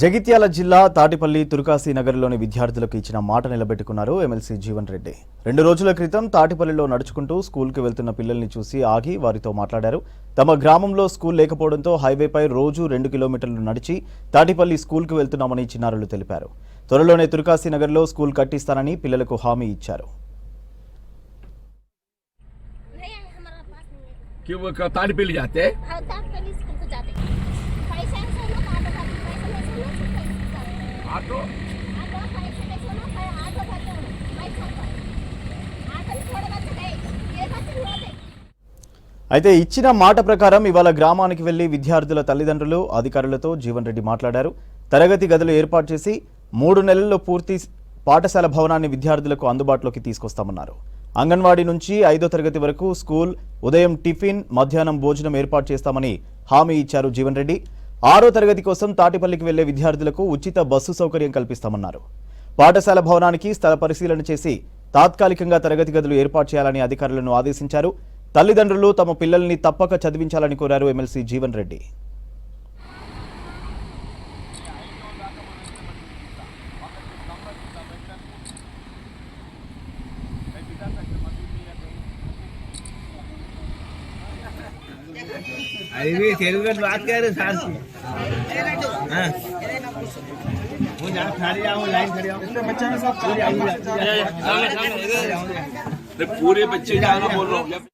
జగిత్యాల జిల్లా తాటిపల్లి తుర్కాసి నగర్లోని విద్యార్థులకు ఇచ్చిన మాట నిలబెట్టుకున్నారు ఎమ్మెల్సీ జీవన్ రెడ్డి. రెండు రోజుల క్రితం తాటిపల్లిలో నడుచుకుంటూ స్కూల్కి వెళ్తున్న పిల్లల్ని చూసి ఆగి వారితో మాట్లాడారు. తమ గ్రామంలో స్కూల్ లేకపోవడంతో హైవేపై రోజు రెండు కిలోమీటర్లు నడిచి తాటిపల్లి స్కూల్కి వెళ్తున్నామని చిన్నారులు తెలిపారు. త్వరలోనే తుర్కాసి నగర్లో స్కూల్ కట్టిస్తానని పిల్లలకు హామీ ఇచ్చారు. नहीं ఆటో. అయితే ఇచ్చిన మాట ప్రకారం ఇవాళ గ్రామానికి వెళ్ళి విద్యార్థుల తల్లిదండ్రులు అధికారులతో జీవన్ రెడ్డి మాట్లాడారు. తరగతి గదులు ఏర్పాటు చేసి మూడు నెలల్లో పూర్తి పాఠశాల భవనాన్ని విద్యార్థులకు అందుబాటులోకి తీసుకొస్తామన్నారు. అంగన్వాడీ నుంచి ఐదో తరగతి వరకు స్కూల్ ఉదయం టిఫిన్ మధ్యాహ్నం భోజనం ఏర్పాటు చేస్తామని హామీ ఇచ్చారు జీవన్ రెడ్డి. ఆరో తరగతి కోసం తాటిపల్లికి వెళ్ళే విద్యార్థులకు ఉచిత బస్సు సౌకర్యం కల్పిస్తామన్నారు. పాఠశాల భవనానికి స్థల పరిశీలన చేసి తాత్కాలికంగా తరగతి గదులు ఏర్పాటు చేయాలని అధికారులను ఆదేశించారు. తల్లిదండ్రులు తమ పిల్లల్ని తప్పక చదివించాలని కోరారు ఎమ్మెల్సీ జీవన్ రెడ్డి. अरे तेरे को बात कर रहे साथ हाँ। वो जा खड़ी जाओ लाइन खड़ी जाओ बच्चा में सब। पूरे बच्चे जाना बोल रहा हूँ।